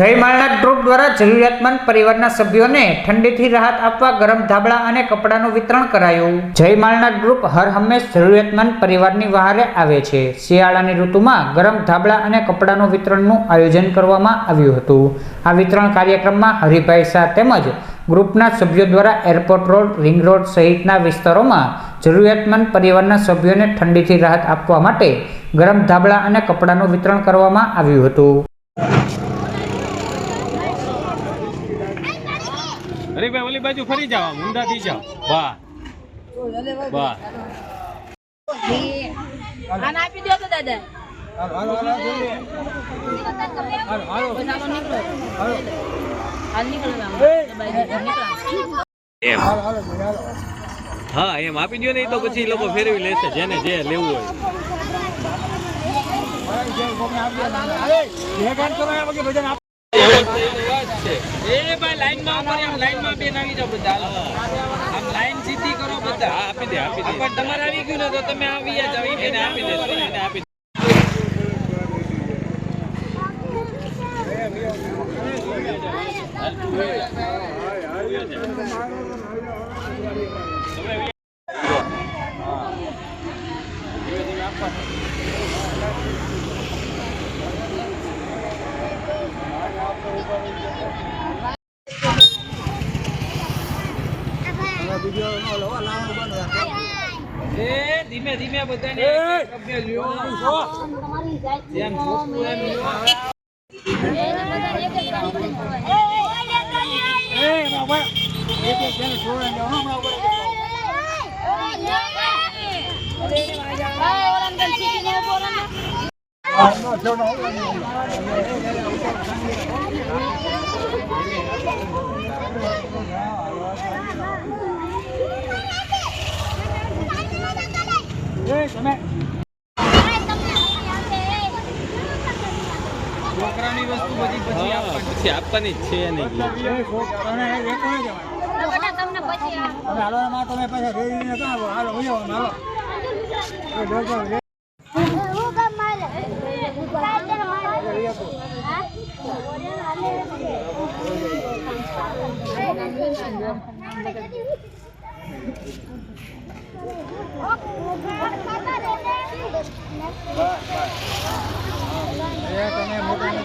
જય માલનાથ ગ્રુપ દ્વારા જરૂરિયાતમંદ પરિવારના સભ્યોને ઠંડીથી રાહત આપવા ગરમ ધાબળા અને કપડાનું વિતરણ કરાયું. જય માલનાથ ગ્રુપ હર હંમેશ જરૂરિયાતમંદ પરિવારની વહારે આવે છે. શિયાળાની ઋતુમાં ગરમ ધાબળા અને કપડાનું વિતરણનું આયોજન કરવામાં આવ્યું હતું. આ વિતરણ કાર્યક્રમમાં હરિભાઈ શાહ તેમજ ગ્રુપના સભ્યો દ્વારા એરપોર્ટ રોડ, રિંગ રોડ સહિતના વિસ્તારોમાં જરૂરિયાતમંદ પરિવારના સભ્યોને ઠંડીથી રાહત આપવા માટે ગરમ ધાબળા અને કપડાનું વિતરણ કરવામાં આવ્યું હતું. અરે ભાઈ ઓલી બાજુ ફરી જાઓ મુંડા થી જાઓ. વાહ. વાહ. આને આપી દો તો દાદા. બસ આનો નીકળો હાલ નીકળો આમ. નીકળો. એમ હા એમ. આપી દો ને તો પછી એ લોકો ફેરવી લેશે જેને જે લેવું હોય. ભજન લાઈનમાં ઉપર લાઈનમાં બેન આવી જાઓ બધા. આમ લાઈન સીધી કરો બધા. આપી દે આપી દે. પણ તમારે આવી ગયું ને તો તમે આવી ઈ આપી દે એને આપી દે એ ધીમે ધીમે બધાને કબ્જે લ્યો જેમ જોતું એમ લ્યો એને બધાને એક એક રાણી પડી ખવાય. હા, ઓલા અંદર સીટીને ઊભો રહે ને. છોકરાની વસ્તુ બધી પછી આપવાની. પછી આપવાની જ છે નહીં તો બેટા તમને પછી આ-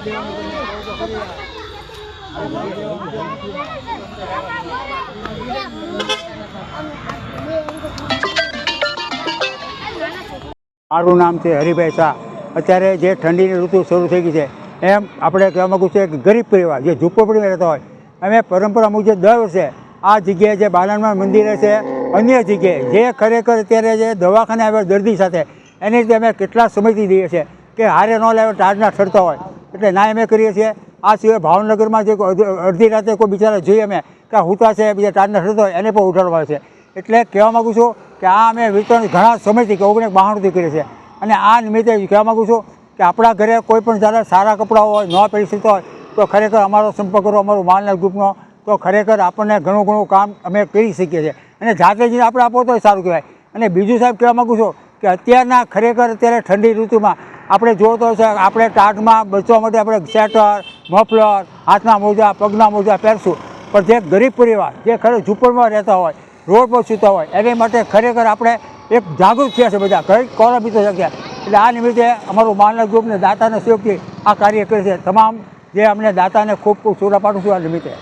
મારું નામ છે હરિભાઈ શાહ. અત્યારે જે ઠંડીની ઋતુ શરૂ થઈ ગઈ છે, એમ આપણે કહેવા માગું છું કે ગરીબ પરિવાર, જે ઝૂંપડપડીમાં રહેતા હોય, અમે પરંપરા મુજબ દર વર્ષે આ જગ્યાએ જે બાલનમાં મંદિરે છે અન્ય જગ્યાએ જે ખરેખર અત્યારે જે દવાખાને આવ્યા દર્દી સાથે, એની રીતે અમે કેટલા સમયથી દઈએ છીએ કે હારે ન લાવે ટાળના ઠરતા હોય. એટલે ના અમે કરીએ છીએ. આ સિવાય ભાવનગરમાં જે અડધી રાતે કોઈ બિચારા જોઈએ અમે કે હુતા છે, બીજા ટાઢના હતો એને પણ ઉઠાડવા છે. એટલે કહેવા માગું છું કે આ અમે વિતરણ ઘણા સમયથી કે ઓગણીસ બાણુંથી કરીએ છીએ. અને આ નિમિત્તે કહેવા માગું છું કે આપણા ઘરે કોઈ પણ જ્યારે સારા કપડાં હોય, ન પહેરી શકતા હોય, તો ખરેખર અમારો સંપર્ક કરો, અમારું માલના ગ્રુપનો, તો ખરેખર આપણને ઘણું ઘણું કામ અમે કરી શકીએ છીએ. અને જાતે જઈને આપણે આપો તો સારું કહેવાય. અને બીજું સાહેબ કહેવા માગું છું કે અત્યારના ખરેખર અત્યારે ઠંડી ઋતુમાં આપણે જોતો છે આપણે ટાઢમાં બચવા માટે આપણે સ્વેટર મફલર, હાથના મોજા, પગના મોજા પહેરશું. પણ જે ગરીબ પરિવાર, જે ખરે ઝૂંપડમાં રહેતા હોય રોડ પર સૂતા હોય, એની માટે ખરેખર આપણે એક જાગૃત થયા છે બધા. કઈ કોરા બીતો શક્યા એટલે આ નિમિત્તે અમારું માનવ ગ્રુપને દાતાને સહયોગથી આ કાર્ય કરે છે. તમામ જે અમને દાતાને ખૂબ ખૂબ સુરા પાડું છું આ નિમિત્તે.